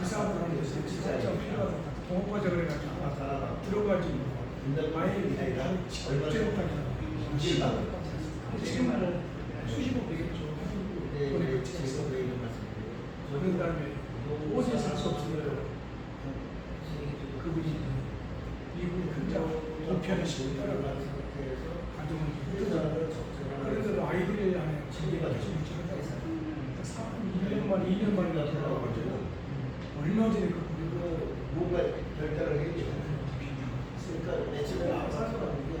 그 사람들한테 진짜 필요하다. 동업과자 그래가지고 들어가지 뭐. 많이 직접까지 지금 뭐 수십억 되겠죠. 그런 다음에 옷을 살수 없으면 그분이 미국 혼자 도피하는 식으로 따라가서 가정을 힘들잖아요. 그래서 안에 진계가 계속 유지한다고 해서 2년 만에 2년 만에 돌아와가지고 얼마 전에 그 그리고 뭔가 결단을 했죠. 그러니까 며칠 안 살더라고요.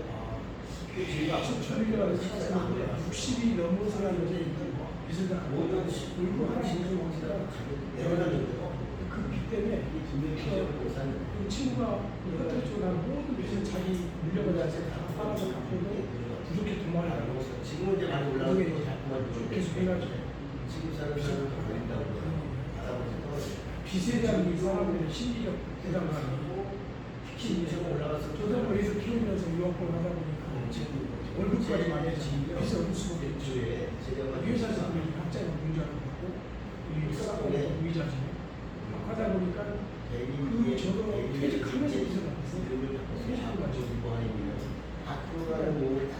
그 제가 2001년에 살았는데 60이 넘어서야 이제 비슷한 모든 울고 하나 신경 쓰다가 대단한데요. 그비 때문에 그 친구가 그 호텔 쪽에 한 모든 빚을 자기 물려받아서 다 빨아서 갚고 부족해 도망을 가고 지금은 이제 많이 올라가고 자꾸만 계속 해가지고. 지금 사는 사람은 보인다고 빚에 대한 이 사람들의 심리적 부담감이 특히 이제 올라가서 저도 뭐 여기서 키우면서 유학을 하다 보니까 지금 월급까지 많이 했지 빚을 얻을 수가 없죠 주에 제가 회사에서 보면 학자가 문제하는 거고 이 싸움에 위자지. 하다 보니까 그 저도 퇴직하면서 빚을 받았어요.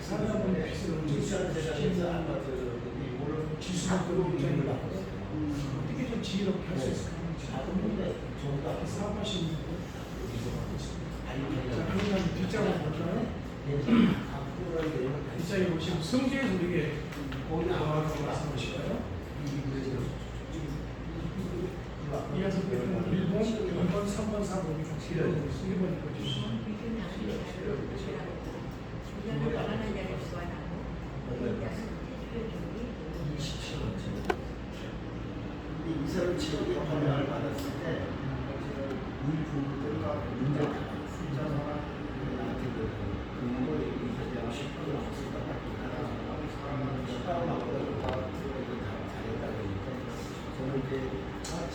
사람은 빚을 언제 세상에서 아파트였는데 이거를 지수학도 입장을 바꿨어요. 어떻게 좀 지혜롭게 할 수 있을까 자금인데 전부 다 사업하시는 분 자, 아니 그러면 뒷장을 볼까요? 뒷장에 보시면 성경에서 우리에게 거기 나와서 말씀하실까요? 이어서 보면 1번, 2번, 3번, 4번 같이 읽어보고 있어요. 1번 읽어주시죠. 근데 이 사람 지역에 번역을 받았을 때 우리 부부들과 문제가 많았어요. 나한테 그 근무 얘기해서 내가 10분을 없을 것 같긴 하다. 시간하고 잘했다 그러니까 저는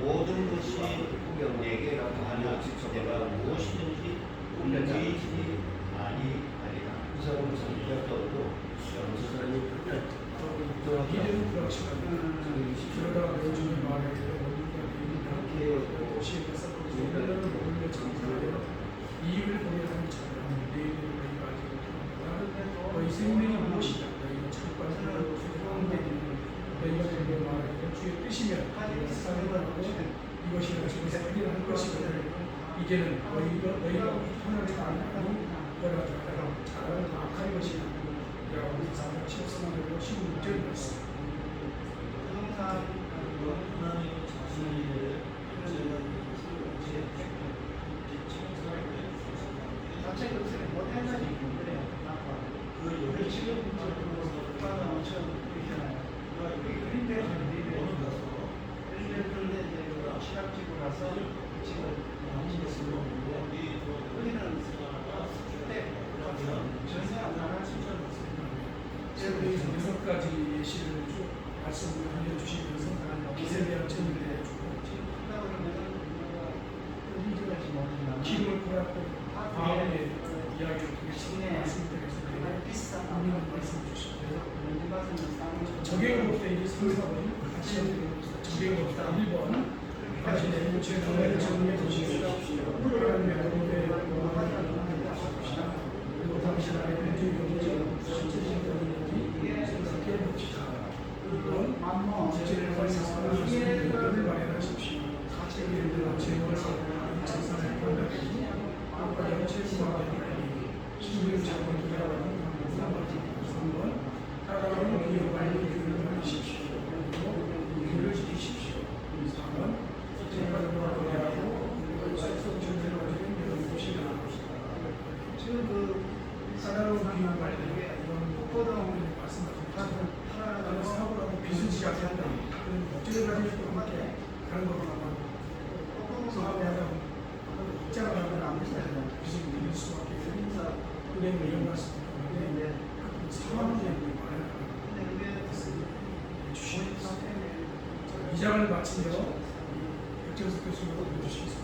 모든 것이 내게 다하나 내가 무엇이든지 공개이지 아니 아니다. 그 사람은 자기 대학가도 그 사람이 그냥 이래도 그렇지만 그러다가 요즘 말에 이렇게 도시에 가서 우리나라를 모르는 장사를 이유를 보게 하는 자들은 내일을 우리가 알지 못합니다. 너희 생명이 무엇이냐? 너희가 잠깐이라도 수고하는 너희가 정말 말하는 주의 뜻이면 사랑하고 이것이 나중에 생일할 것이거든. 이제는 너희가 너희가 하나님 잘하니 너희가 잘하는 악한 것이다. 라고 사람 치웠으면 16절 말씀. 항상 하나님 자신을 자체 것을 못하는 이유들에 그 요리 지금 빠져 엄청 그러잖아요. 그림 그래서 그런데 이제 그 시각지고 나서 지금 남기했으면 우리는 그때 전세 안 나갈 수 있었습니다. 여기서 여섯 가지 예시를 쭉 말씀을 알려주시면서 빚에 대한 정리를 해주고 기름을 뿌렸고 마음의 이야기를 통해서 말씀드렸습니다. 말씀 주시고 적용을 볼때 이제 3, 4번 같이 볼때 1번. 당신의 무죄 동의를 정리해 주시고 하나님의 어린의 그리고 당신 안에 문제 용적 실제적인 것인지 생각해 봅시다. 2번 지체를 발생하는 것을 마련하십시오. 예를 들어 재물을 재산을 판단하기 아까 영체수하게 하니 신경 잡고 돌아가는 방법을 3번 따라가는 기업 관리 규율을 만드십시오. 그리고 규율을 지키십시오. 4번 재판을 돌아가고 수속 전제로 가지는 이런 곳이다. 지금 그 사나운 기업 관리 이런 포도나무를 말씀하셨죠. 하나하나 사고라고 빚을 지각한다. 그런 목적을 가지고 함께 가는 것으로 아마 사업에 하다 보면 입장을 하면 안 되잖아요. 빚을 내릴 수밖에 없으니까 은행을 이용할 수 있는데 상황이 많아요. 마치며 백정석 교수님으로 보여주시겠습니다.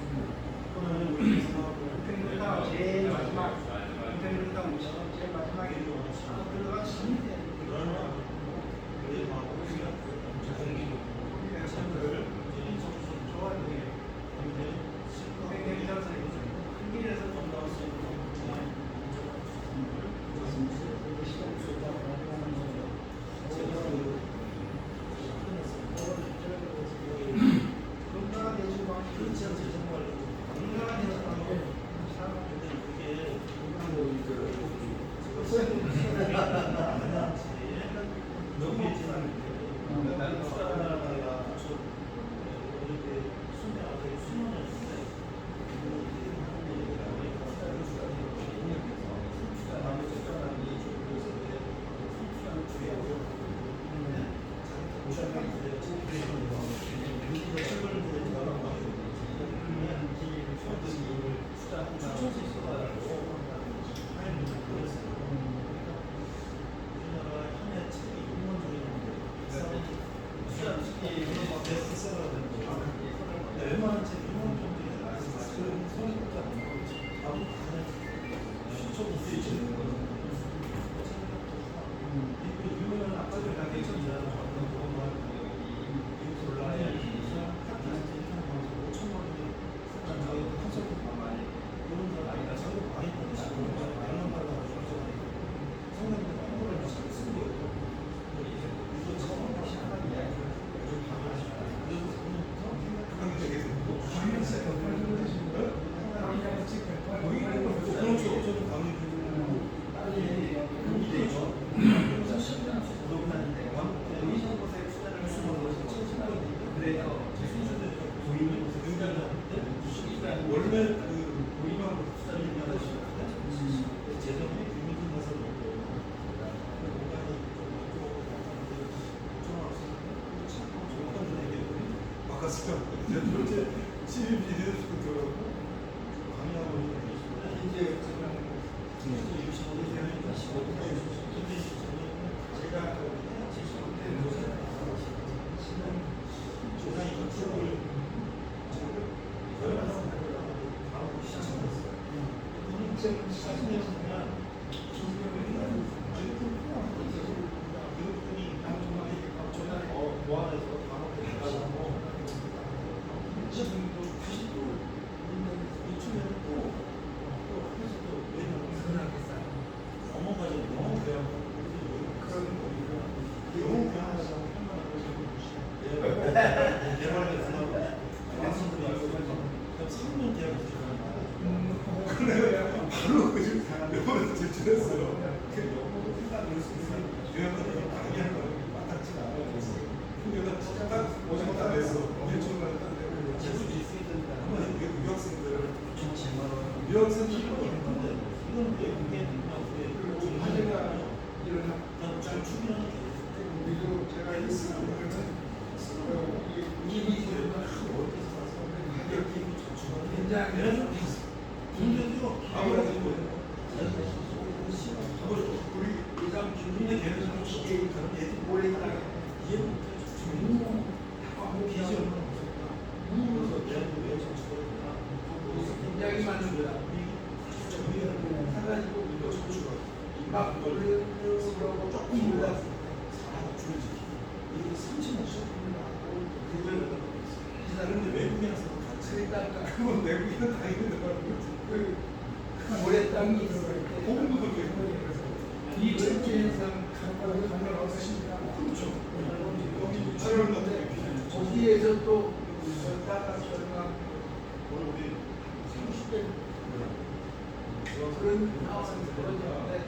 원래 그 고임하고 투자를 하시는데 재정이 유민준 가서 놓고 바꿨어요. 제가 도대체 시민 비디오 듣고 들어가고 강의하고 있는데 이제 개발해서 말씀드리고 3년 대학에서 들어갔는데 그래요. 바로 그 집, 영어에서 제출했어요. 그 강의 할 거예요. 그래서 외국에 나서 같이 그러니까 그건 외국인은 다 있는데 그 모래 땅이 있을 때 공부도 그렇게 이 전체상 강과를 강력 없으십니까? 그렇죠 여기 촬영 필요해요. 거기에서 또 따라 설마 우리 30대 그런 상황이 벌어졌는데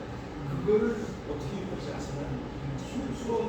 그거를 어떻게 입을지 아시나요? 수억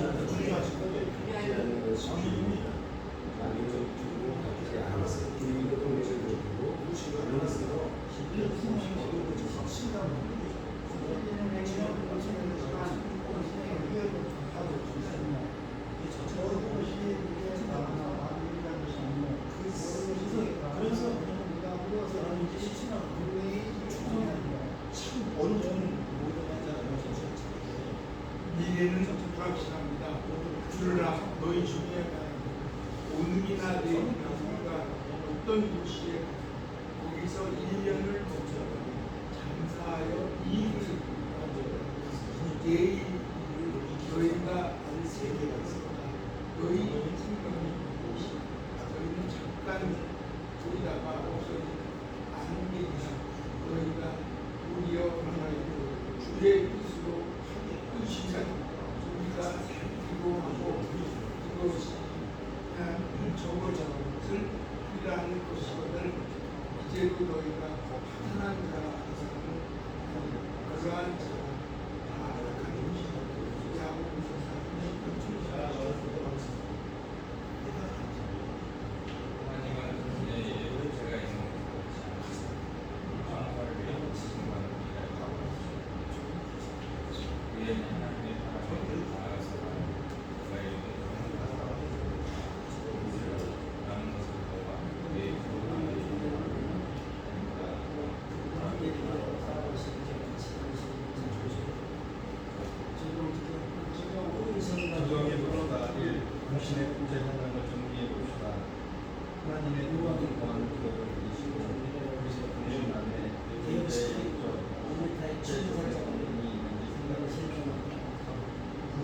아, 그거는제가직접 할. 미래는 불확실합니다. 그러나 너희 중에 오늘이나 내일이나 우리가 어떤 도시에 거기서 1년을 장사하여 이익을 내일 너희가 알 세계가 있습니다. 너희 생각이 너희는 잠깐 보이다가 없어지는 안개이다. 너희가 우리여 주의 뜻으로 Amen.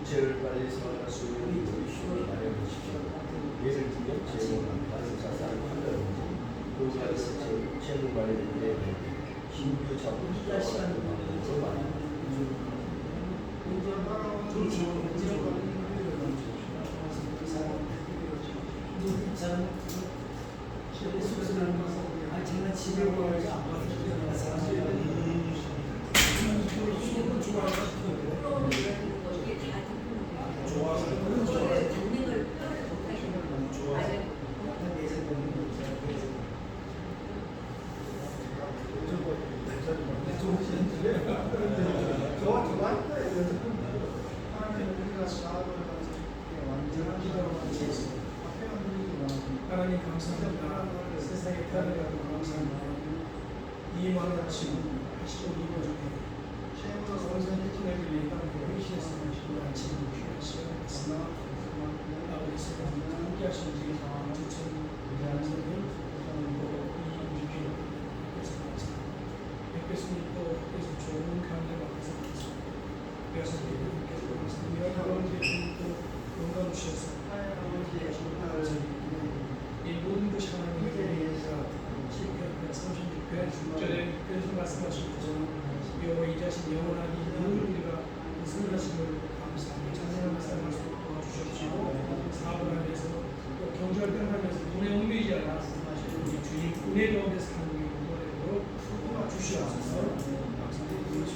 부채를 빨리 상환할 수 있는 휴를 마련하십시오. 예를 들면 재원은 다른 자산을 판다든지 재무 관리를 때 신규 자본 시간을 만들어서 많이 아, 정말 집에 와야지 안 저와 좋아할 거예요. 하나님 우리가 사업을 완전한 기도로 앞에 만들기 하나님 감사합니다. 세상에 태어나가도 감사합니다. 이 마음 아침 하시고 이거 중에 최고로 선생님 팀에게 예방하고 회시했으면 하시고 아침 귀한 시간이었으나 아버지 세상 함께 하신 지 주천 대한민국 그리고 이 유교 그래서 감사합니다. 백교수님 또 그래서 좋은 강의 맡아서 감사합니다. 그래서 우리께서 감사합니다. 또 영광 주셔서 아버지의 감사합니다. 이 모든 것이 하나님의 은혜가 10편 36편 6절에 그래서 말씀하신 것처럼 여호와 이 자신 영원하기 늘 우리가 승리하심을 감사하며 찬양하며 살아갈 수 있도록 도와주셨고 사업을 하면서 또 경제활동을 하면서 눈에 옮기지 않아 우리 주님 은혜 가운데 사는 우리 모두로 도와주시옵소서 감사드리고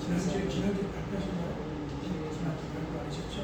지난주에 지난주 발표 안 하셨죠?